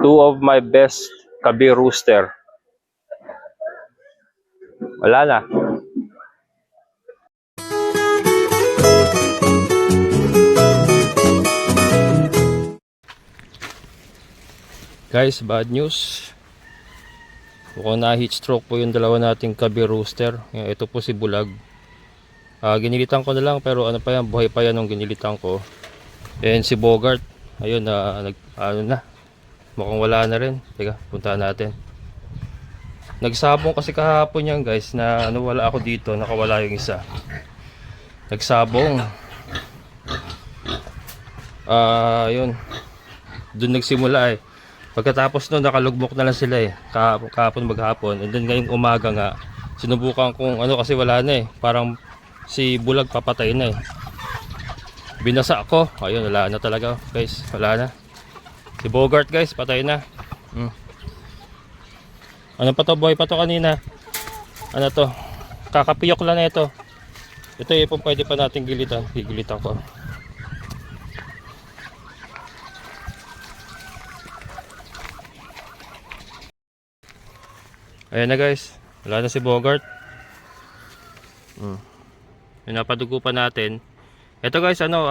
two of my best Kabir rooster. Wala na. Guys, bad news. Mukhang na heat stroke po yung dalawa nating Kabir rooster. Ito po si Bulag. Ah, ginilitan ko na lang pero ano pa yan, buhay pa yan nung ginilitan ko. And si Bogart, ayun na nag ano na. Mukhang wala na rin. Teka, puntahan natin. Nagsabong kasi kahapon yan guys na ano wala ako dito, nakawala yung isa. Nagsabong. Ah, yun. Doon nagsimula eh. Pagkatapos nun, nakalugmok na lang sila eh. Kahapon, kahapon maghapon. And then ngayong umaga nga, sinubukan kung ano kasi wala na eh. Parang si Bulag papatay na eh. Binasa ako. Ayun, wala na talaga guys. Wala na. Si Bogart guys, patay na. Hmm. Ano pa to boy pa to kanina? Ano to? Kakapiyok lang na ito. Ito pong pwede pa natin gilitan. Gigilitan ko. Ayan na guys. Wala na si Bogart. Hmm. Yung napadugo pa natin. Ito guys, ano,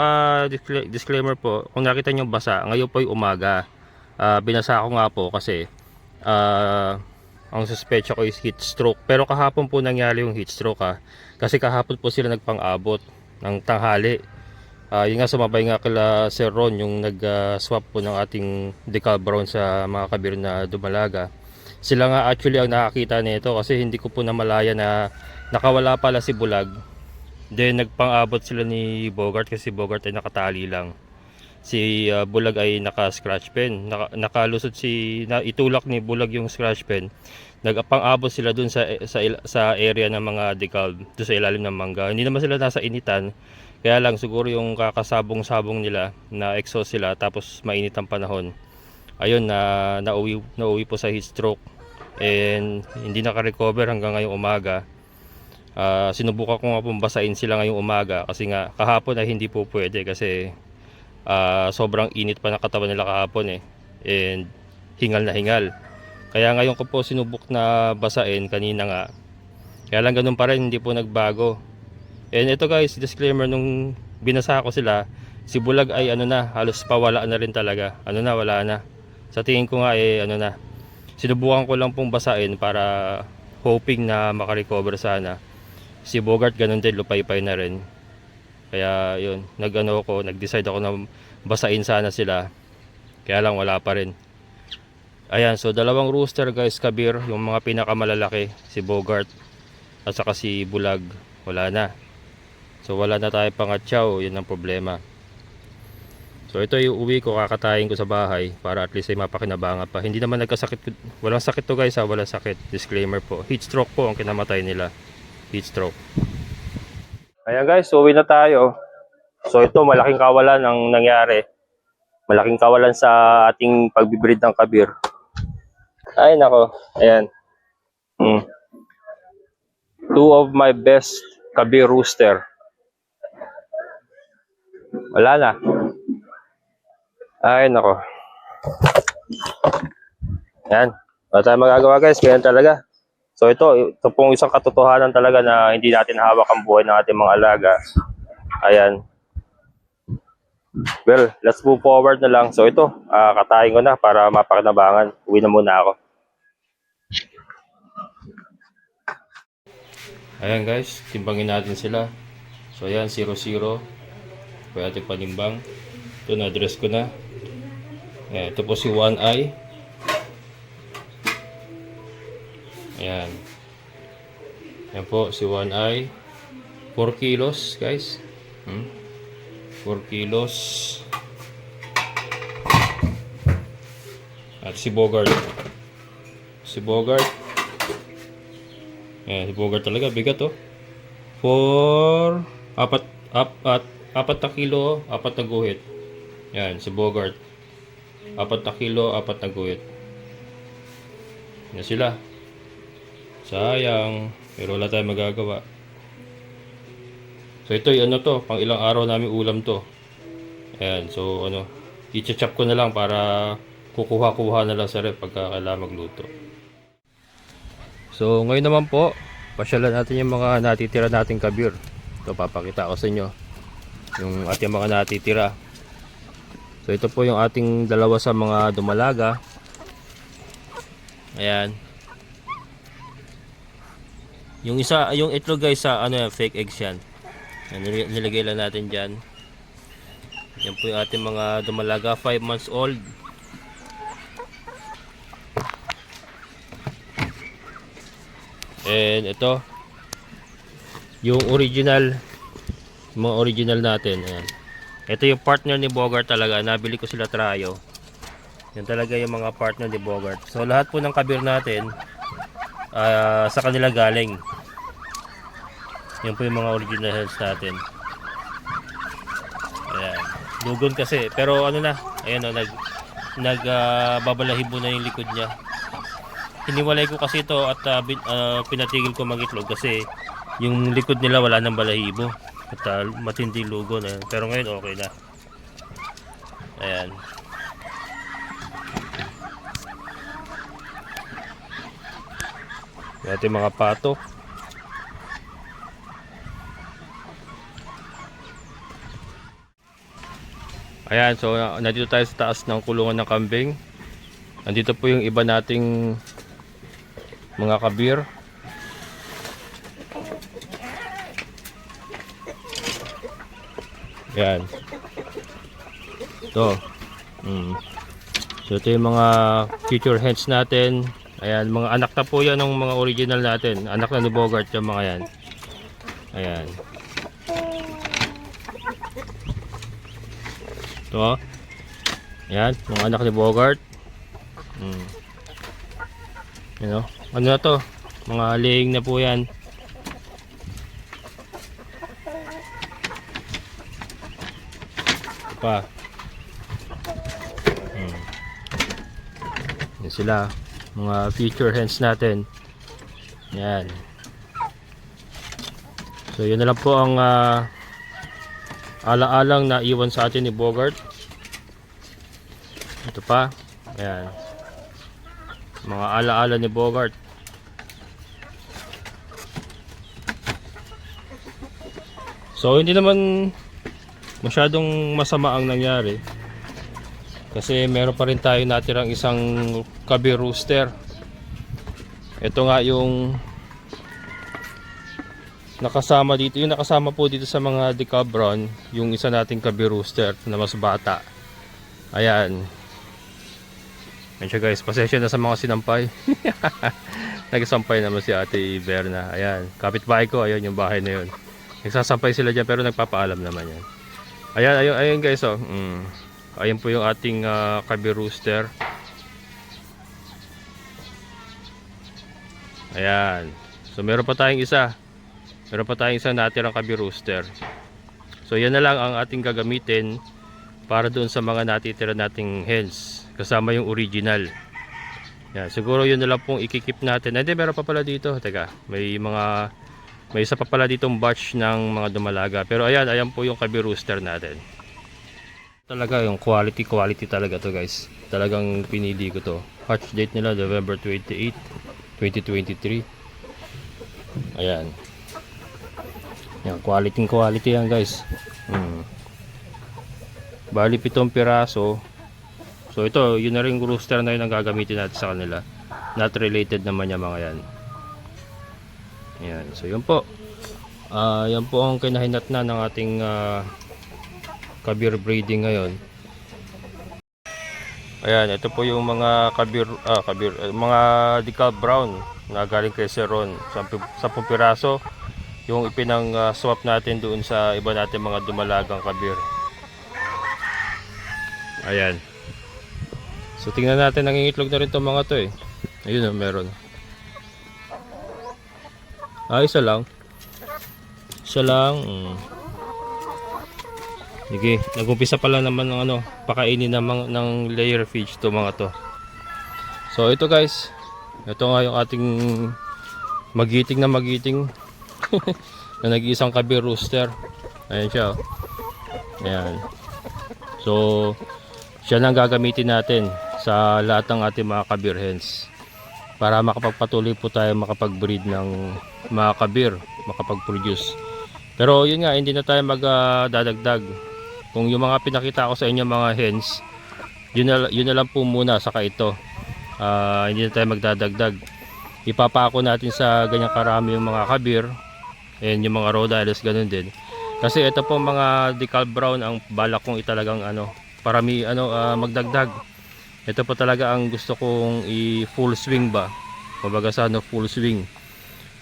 discla- disclaimer po. Kung nakita nyo basa, ngayon po yung umaga. Ah, binasa ko nga po kasi ah, ang suspecha ko is heat stroke. Pero kahapon po nangyari yung heat stroke ha. Kasi kahapon po sila nagpang-abot ng tanghali. Ah, yun nga sumabay nga kila Sir Ron yung nag-swap po ng ating decal brown sa mga kabir na dumalaga. Sila nga actually ang nakakita nito kasi hindi ko po namalaya na nakawala pala si Bulag. Then nagpang-abot sila ni Bogart kasi Bogart ay nakatali lang. Si ah, Bulag ay naka-scratch pen. Naka, nakalusot si na itulak ni Bulag yung scratch pen. Nagpang-abot sila dun sa sa sa area ng mga decal, dun sa ilalim ng mangga. Hindi naman sila nasa initan. Kaya lang siguro yung kakasabong-sabong nila na exhaust sila tapos mainit ang panahon. Ayun na nauwi nauwi po sa heat stroke and hindi naka-recover hanggang ngayong umaga. Ah, sinubukan ko nga pong basain sila ngayong umaga kasi nga kahapon ay hindi po pwede kasi ah, sobrang init pa ng katawan nila kahapon eh and hingal na hingal. Kaya ngayon ko po sinubok na basain kanina nga. Kaya lang ganun pa rin hindi po nagbago. And ito guys, disclaimer nung binasa ko sila, si Bulag ay ano na, halos pawala na rin talaga. Ano na, wala na. Sa tingin ko nga eh ano na. Sinubukan ko lang pong basain para hoping na makarecover sana. Si Bogart ganun din, lupay-pay na rin. Kaya yun, nag-ano ko, nag-decide ako na basain sana sila. Kaya lang wala pa rin. Ayan, so dalawang rooster guys, Kabir, yung mga pinakamalalaki, si Bogart at saka si Bulag, wala na. So wala na tayo pangatsaw, yun ang problema. So ito yung uwi ko, kakatayin ko sa bahay para at least ay mapakinabangan pa. Hindi naman nagkasakit, walang sakit to guys ha, walang sakit. Disclaimer po. Heat stroke po ang kinamatay nila. Heat stroke. Ayan guys, uwi na tayo. So ito malaking kawalan ang nangyari. Malaking kawalan sa ating pagbibreed ng kabir. Ay nako, ayan. Hmm. Two of my best kabir rooster. Wala na. Ay, nako. Yan. Wala tayong magagawa guys. Ganyan talaga. So ito, ito pong isang katotohanan talaga na hindi natin hawak ang buhay ng ating mga alaga. Ayan. Well, let's move forward na lang. So ito, ah, katayin ko na para mapakinabangan. Uwi na muna ako. Ayan guys, timbangin natin sila. So ayan, 0-0. Pwede panimbang. Ito na-address ko na. Ayan, ito po si One Eye. Ayan. Ayan po si One Eye. 4 kilos guys. Hmm? 4 kilos. At si Bogart. Si Bogart. Ayan, si Bogart talaga. Bigat oh. 4 apat ap, at apat na kilo, apat na guhit. Yan, si Bogart. Apat na kilo, apat na guhit. Yan sila. Sayang. Pero wala tayong magagawa. So ito, ano to, pang ilang araw namin ulam to. Ayan, so ano, i-chop ko na lang para kukuha-kuha na lang sa ref pagka kailangan magluto. So ngayon naman po, pasyalan natin yung mga natitira nating kabir. Ito papakita ko sa inyo yung ating mga natitira. So ito po yung ating dalawa sa mga dumalaga. Ayan. Yung isa, yung itlog guys sa ano yan, fake eggs yan. Yan, nil- nilagay lang natin dyan. Yan po yung ating mga dumalaga, 5 months old. And ito, yung original, yung mga original natin. Ayan. Ito yung partner ni Bogart talaga. Nabili ko sila trayo. Yan talaga yung mga partner ni Bogart. So lahat po ng kabir natin ah, sa kanila galing. Yan po yung mga original heads natin. Ayan. Dugon kasi. Pero ano na, ayan o, nag, nag ah, babalahibo na yung likod niya. Hiniwalay ko kasi ito at ah, bin- ah, pinatigil ko magitlog kasi yung likod nila wala nang balahibo. At ah, matindi lugo na. Pero ngayon okay na. Ayan. Ating mga pato. Ayan, so nandito tayo sa taas ng kulungan ng kambing. Nandito po yung iba nating mga kabir. Ayan. Ito. Mm. So ito yung mga future hens natin. Ayan, mga anak na po yan ng mga original natin. Anak na ni Bogart yung mga yan. Ayan. Oh. Ayan, mga anak ni Bogart. Mm. Yan o. Ano na to? Mga laying na po yan. Pa. Mm. Yan sila. Mga future hens natin. Yan. So yun na lang po ang ah, ala-alang na iwan sa atin ni Bogart. Ito pa. Ayan. Mga ala-ala ni Bogart. So hindi naman masyadong masama ang nangyari. Kasi meron pa rin tayo natirang isang kabi rooster. Ito nga yung nakasama dito. Yung nakasama po dito sa mga decabron, yung isa nating kabi rooster na mas bata. Ayan. Ayan siya guys, pasensya na sa mga sinampay. Nagsampay naman si Ate Berna. Ayan, kapitbahay ko, ayun yung bahay na yun. Nagsasampay sila dyan pero nagpapaalam naman yan. Ayan, ayun, ayun guys, oh. Mm. Ayan po yung ating uh, kabi rooster. Ayan. So meron pa tayong isa. Meron pa tayong isa natirang kabi rooster. So yan na lang ang ating gagamitin para doon sa mga natitira nating hens kasama yung original. Yan, siguro yun na lang pong ikikip natin. Hindi, meron pa pala dito. Teka, may mga may isa pa pala ditong batch ng mga dumalaga. Pero ayan, ayan po yung kabi rooster natin. Talaga yung quality quality talaga to guys. Talagang pinili ko to. Hatch date nila November 28, 2023. Ayan. Yan, quality quality yan guys. Hmm. Bali pitong piraso. So ito, yun na rin rooster na yun ang gagamitin natin sa kanila. Not related naman yung mga yan. Yan, so yun po. Ah, yan po ang kinahinat na ng ating ah, kabir breeding ngayon. Ayan, ito po yung mga kabir, ah, kabir, eh, mga decal brown na galing kay Sir Ron. Sa, sa piraso, yung ipinang ah, swap natin doon sa iba natin mga dumalagang kabir. Ayan. So tingnan natin, nangingitlog na rin itong mga to eh. Ayun oh, meron. Ah, isa lang. Isa lang. Mm. Sige, nag-umpisa pala naman ng ano, pakainin ng, ng layer fish to mga to. So ito guys, ito nga yung ating magiting na magiting na nag-iisang kabi rooster. Ayan siya. oh. Ayan. So, siya lang gagamitin natin sa lahat ng ating mga kabir hens para makapagpatuloy po tayo makapag-breed ng mga kabir, makapag-produce. Pero yun nga, hindi na tayo magdadagdag. Kung yung mga pinakita ko sa inyo mga hens, yun na, yun na lang po muna saka ito. Ah, hindi na tayo magdadagdag. Ipapako natin sa ganyang karami yung mga kabir and yung mga Rhode Islands ganun din. Kasi ito po mga decal brown ang balak kong italagang ano, parami ano ah, magdagdag. Ito po talaga ang gusto kong i full swing ba. Kumbaga sa ano full swing.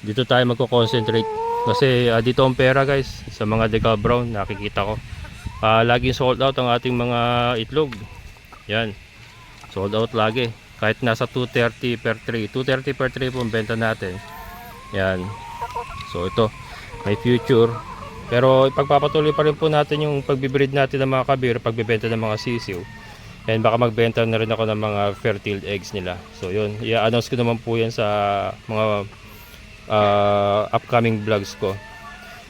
Dito tayo magko-concentrate kasi ah, dito ang pera guys sa mga decal brown nakikita ko. Ah, laging sold out ang ating mga itlog. Yan. Sold out lagi. Kahit nasa 230 per tray. 230 per tray po ang benta natin. Yan. So ito, may future. Pero ipagpapatuloy pa rin po natin yung pagbibreed natin ng mga kabir, pagbibenta ng mga sisiw. And baka magbenta na rin ako ng mga fertile eggs nila. So yun, i-announce ko naman po yan sa mga ah, upcoming vlogs ko.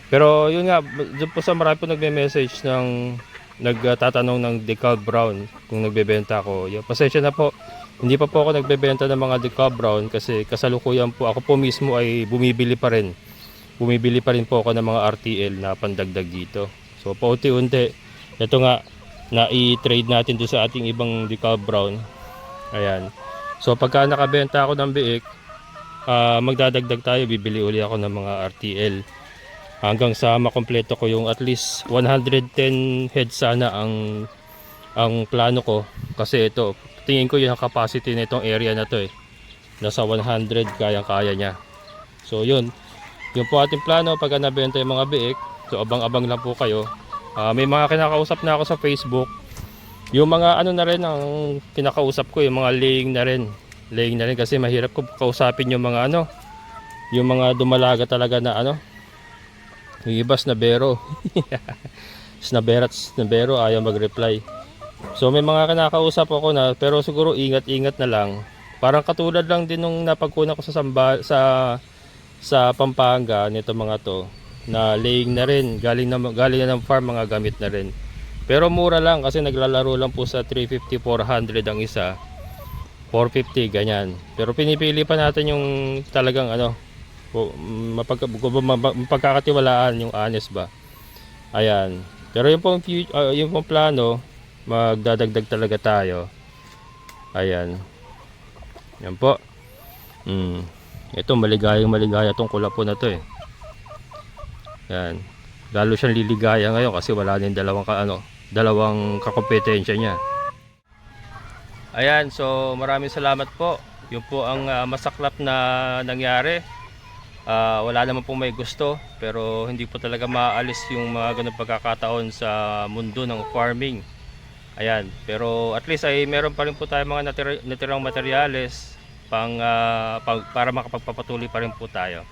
Pero yun nga, doon po sa marami po nagme-message ng nagtatanong ng decal brown kung nagbebenta ako. Yun, pasensya na po. Hindi pa po ako nagbebenta ng mga decal brown kasi kasalukuyan po ako po mismo ay bumibili pa rin. Bumibili pa rin po ako ng mga RTL na pandagdag dito. So paunti-unti, ito nga na i-trade natin doon sa ating ibang decal brown. Ayan. So pagka nakabenta ako ng biik, ah, magdadagdag tayo, bibili uli ako ng mga RTL hanggang sa makompleto ko yung at least 110 heads sana ang ang plano ko kasi ito tingin ko yung capacity nitong area na to eh nasa 100 kaya kaya niya so yun yung po ating plano pag nabenta yung mga biik so abang abang lang po kayo Ah, may mga kinakausap na ako sa Facebook yung mga ano na rin ang kinakausap ko yung mga laying na rin laying na rin kasi mahirap ko kausapin yung mga ano yung mga dumalaga talaga na ano yung iba snabero. Snabero at snabero ayaw mag-reply. So may mga kinakausap ako na pero siguro ingat-ingat na lang. Parang katulad lang din nung napagkuna ko sa Samba, sa sa Pampanga nito mga to na laying na rin galing na galing na ng farm mga gamit na rin. Pero mura lang kasi naglalaro lang po sa 350 400 ang isa. 450 ganyan. Pero pinipili pa natin yung talagang ano mapag, mapag- mapagkakatiwalaan yung honest ba ayan pero yung pong, ah, yung pong plano magdadagdag talaga tayo ayan yan po mm. Ito maligayang maligaya tong kulapo na to eh. Yan. Lalo siyang liligaya ngayon kasi wala na dalawang ka, ano, dalawang kakompetensya niya. Ayan so maraming salamat po. Yun po ang ah, masaklap na nangyari. Ah, wala naman pong may gusto pero hindi po talaga maaalis yung mga ganung pagkakataon sa mundo ng farming. Ayan, pero at least ay meron pa rin po tayo mga natira- natirang materyales pang, ah, pang- para makapagpapatuloy pa rin po tayo.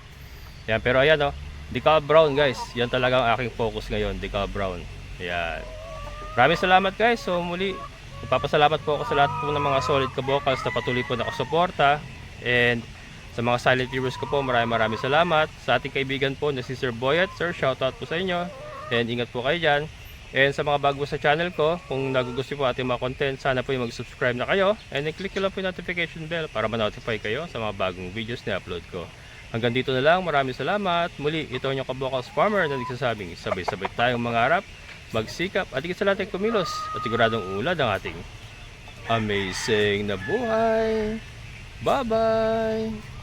Ayan, pero ayan oh, decal brown guys. Yan talaga ang aking focus ngayon, decal brown. Ayan. Maraming salamat guys. So muli, Ipapasalamat po ako sa lahat po ng mga solid kabokals na patuloy po nakasuporta. And sa mga silent viewers ko po, maraming maraming salamat. Sa ating kaibigan po na si Sir Boyet. Sir, shoutout po sa inyo. And ingat po kayo dyan. And sa mga bago sa channel ko, kung nagugustuhan po ating mga content, sana po yung mag-subscribe na kayo. And i-click nyo lang po yung notification bell para ma-notify kayo sa mga bagong videos na upload ko. Hanggang dito na lang, maraming salamat. Muli, ito ang inyong kabokals farmer na nagsasabing sabay-sabay tayong mangarap, magsikap at higit sa lahat kumilos at siguradong ulad ang ating amazing na buhay. Bye-bye!